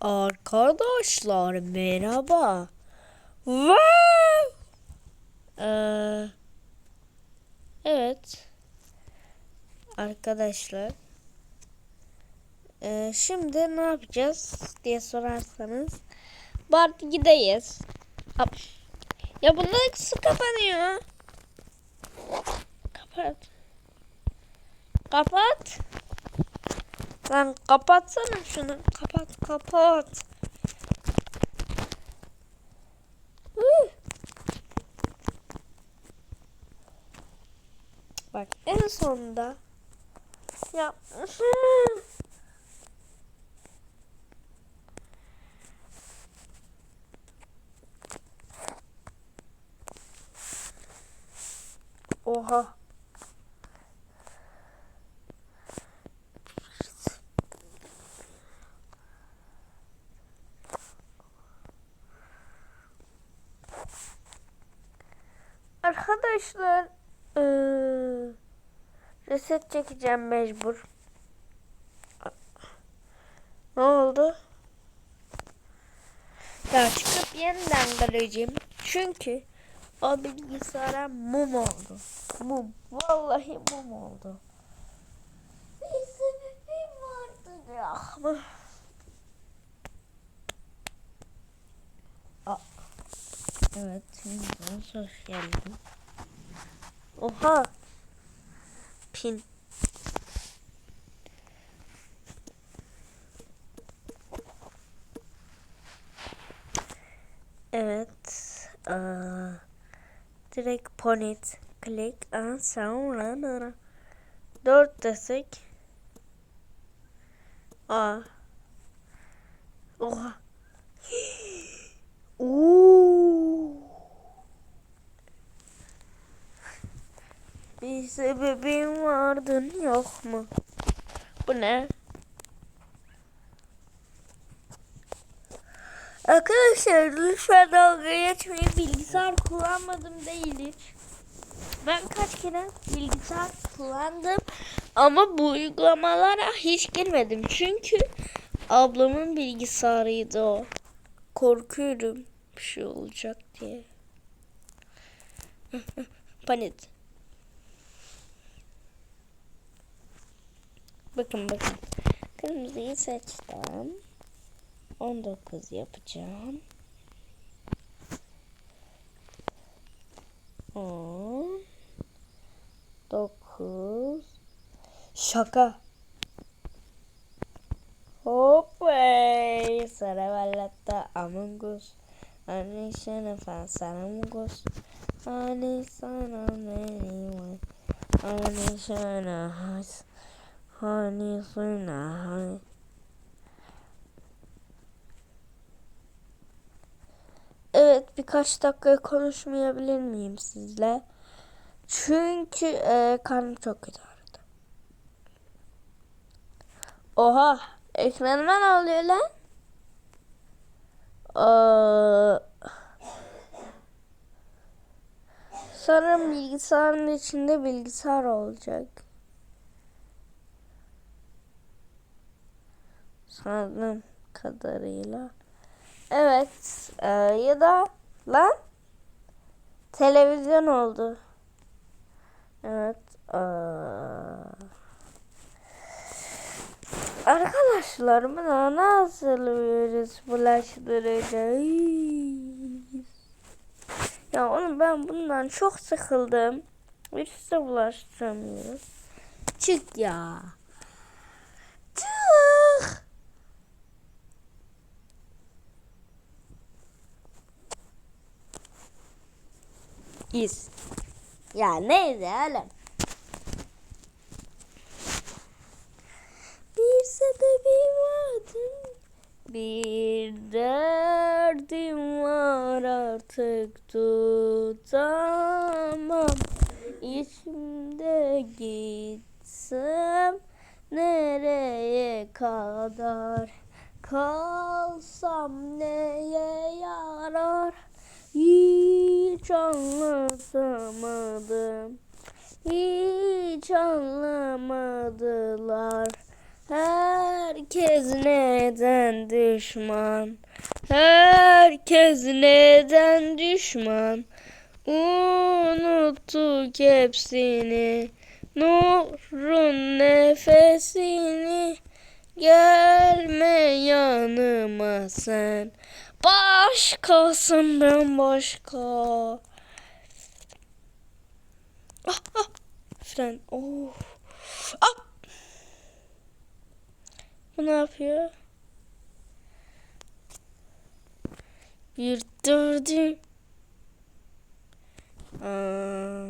Arkadaşlar merhaba. Wow. Ee, evet. Arkadaşlar. Ee, şimdi ne yapacağız diye sorarsanız. Bart gideyiz. Hop. Ya bu nasıl kapanıyor? Kapat. Kapat. Lan kapatsana şunu. Kapat kapat. Bak en sonunda ya Oha. Arkadaşlar eee, reset çekeceğim mecbur. Ne oldu? Ya çıkıp yeniden geleceğim. Çünkü o bilgisayara mum oldu. Mum. Vallahi mum oldu. Bir sebebim vardı ya. Aa. Evet, geldin. Oha. Pin. Evet. Aa, direkt point click and sonra dört desek. Aa. Oha. Oo. Bir sebebin vardın yok mu? Bu ne? Arkadaşlar lütfen dalga geçmeyin. Bilgisayar kullanmadım değil hiç. Ben kaç kere bilgisayar kullandım ama bu uygulamalara hiç girmedim. Çünkü ablamın bilgisayarıydı o. Korkuyorum bir şey olacak diye. Panik. Bakın bakın. Kırmızıyı seçtim. 19 yapacağım. 10 9 Şaka. Hoppay. Sarı vallata Among Us. Ani sana fan sana Among Us. Ani sana anyone. Ani sana has. Hani sana hani. Evet birkaç dakika konuşmayabilir miyim sizle? Çünkü e, karnım çok kötü ağrıdı. Oha ekranıma ne oluyor lan? Aa, sanırım bilgisayarın içinde bilgisayar olacak. Sanırım kadarıyla. Evet. e, ya da lan televizyon oldu. Evet. e, arkadaşlar buna nasıl virüs bulaştıracağız? Ya oğlum ben bundan çok sıkıldım. Virüse bulaştıramıyoruz. Çık ya. Çık. İz. Ya neydi oğlum? Bir sebebim vardı. Bir derdim var artık tutamam. İçimde gitsem nereye kadar kalsam neye yarar? Hiç anlatamadım. Hiç anlamadılar. Her Herkes neden düşman? Herkes neden düşman? Unuttuk hepsini. Nurun nefesini. Gelme yanıma sen. Başkasın ben başka. Ah, ah. Fren. Oh. Ah. Bu ne yapıyor? Bir dördü. Aa,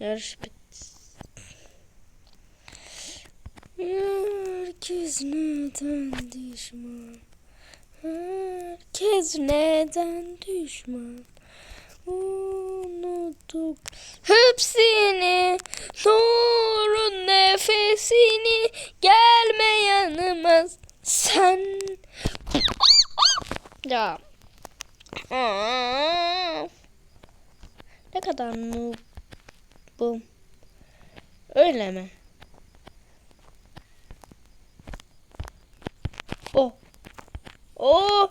yarış bitti. Herkes neden düşman? Herkes neden düşman? Unuttuk hepsini Nurun nefesini Gelme yanıma. Sen Ya. Aa, Ne kadar noobum Öyle mi? Oh. Oh.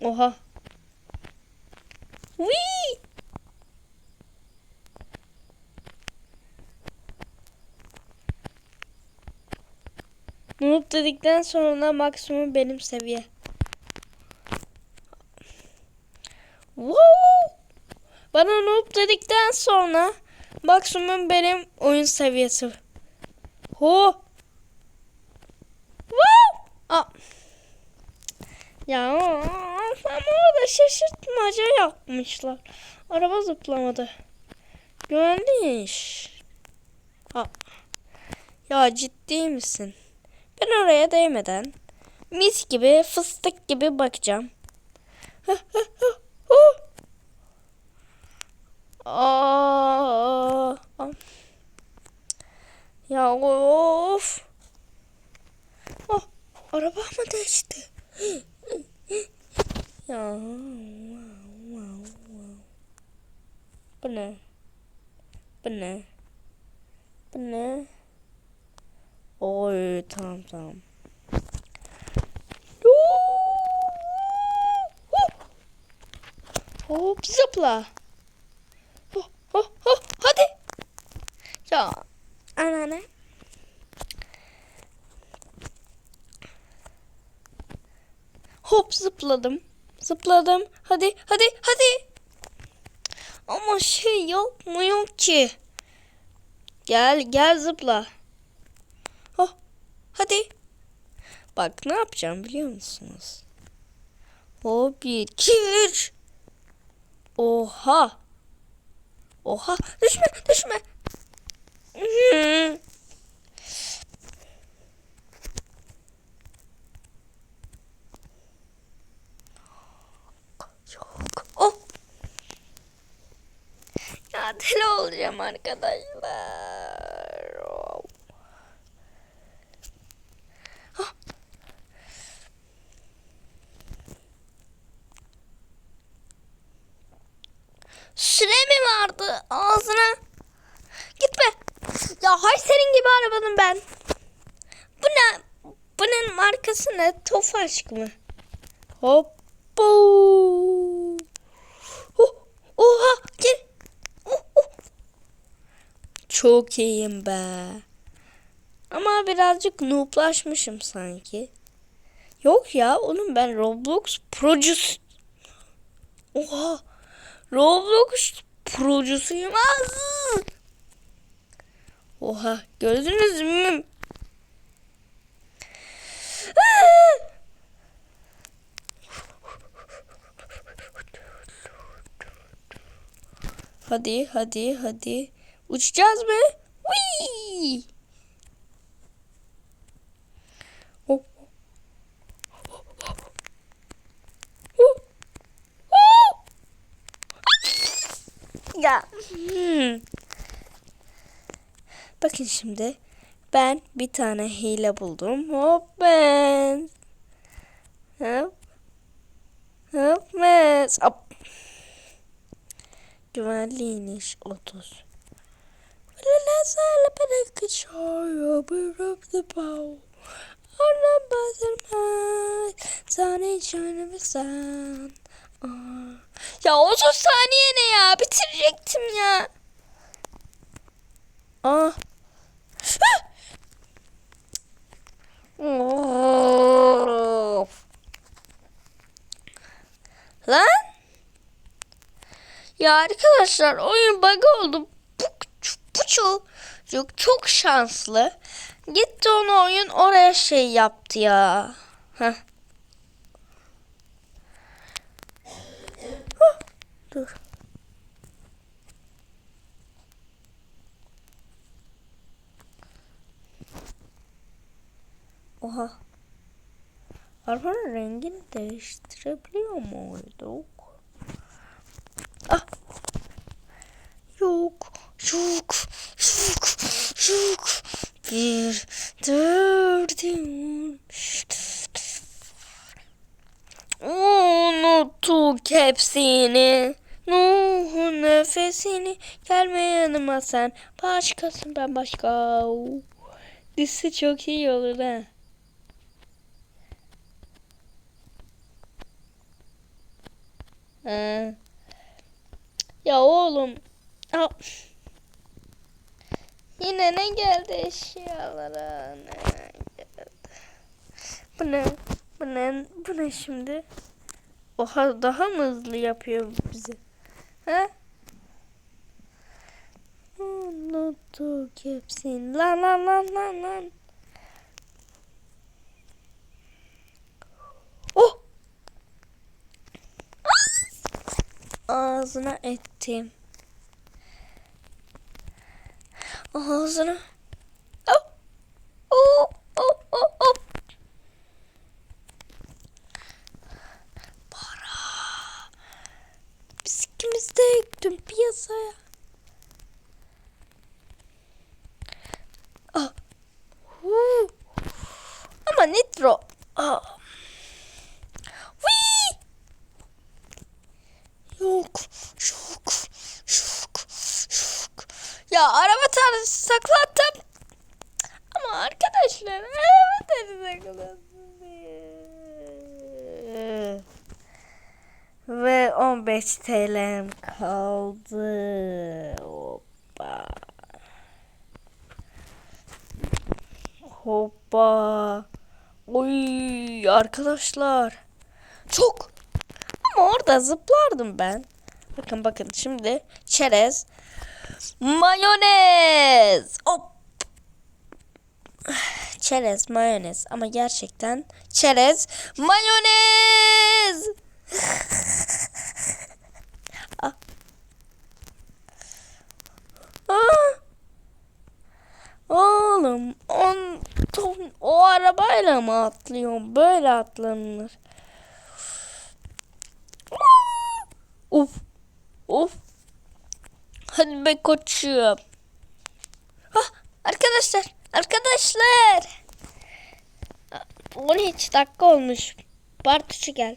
Oha. Wii. Noob dedikten sonra maksimum benim seviye. Wow. Bana noob dedikten sonra maksimum benim oyun seviyesi. Ho. Wow. Aa. Ya şaşırtmaca yapmışlar. Araba zıplamadı. Güvenli iş. Ha. Ya ciddi misin? Ben oraya değmeden mis gibi fıstık gibi bakacağım. Aa, ya of. Oh, araba mı değişti? Ya. Bu ne? Bu ne? Bu ne? Oy tamam tamam. Hop zıpla. Oh, oh, oh, hadi. Ya anneanne. Hop zıpladım. Zıpladım. Hadi hadi hadi. Ama şey yok yok ki. Gel gel zıpla. Oh hadi. Bak ne yapacağım biliyor musunuz? Hop bir iki üç. Oha. Oha düşme düşme. Hmm. Yok. Oh. Deli olacağım arkadaşlar. Oh. Süre mi vardı ağzına? Gitme. Ya hay senin gibi arabanın ben. Bu ne? Bunun markası ne? Tofaş mı? Hop. Bu. Oh, oha gel. Oh, oh. Çok iyiyim be. Ama birazcık nooblaşmışım sanki. Yok ya oğlum ben Roblox procusu. Oha. Roblox procusuyum. Az. Oha gördünüz mü? Hadi hadi hadi. Uçacağız mı? Whee! Ya. Hmm. Bakın şimdi. Ben bir tane hile buldum. Hop ben. Hop. Hop ben. Hop. Güvenli iniş 30. Let's celebrate the joy of the bow. On the shining the sun. Aa. Ya 30 saniye ne ya? Bitirecektim ya. Aa. Of. Lan? Ya arkadaşlar oyun bug oldu. Bu, bu çok, şanslı. Gitti onu oyun oraya şey yaptı ya. Heh. Dur. Oha. Arabanın rengini değiştirebiliyor muyduk? Ah. Yok. Yok. Yok. Yok. Bir dördüm. Unuttuk hepsini. Nuh'un nefesini. Gelme yanıma sen. Başkasın ben başka. Dizisi çok iyi olur ha. Ya oğlum. Al. Yine ne geldi eşyalara? Ne geldi? Bu ne? Bu ne? Bu ne şimdi? Oha daha mı hızlı yapıyor bizi? Ha? Unuttuk hepsini. Lan lan lan lan lan. Oh! Ağzına ettim. Ağzına. Oh! Oh! Oh! Oh! Oh! Para. Biz ikimiz de dün piyasaya. Ah. Huu. Ama nitro. Ah. Whee! Yok. Yok. Yok. Yok. Ya araba tanesi saklattım. Ama arkadaşlar tanesi saklattım. Ve 15 TL'm kaldı. Hoppa. Hoppa. Oy arkadaşlar. Çok. Ama orada zıplardım ben. Bakın bakın şimdi çerez. Mayonez. Hop. Çerez mayonez ama gerçekten çerez mayonez. Ah. Ah. Oğlum on, ton, o arabayla mı atlıyorsun? Böyle atlanır. Uf. Uf. Hadi be koçum. Hah, arkadaşlar. Arkadaşlar. 13 dakika olmuş. Bartuçu gel.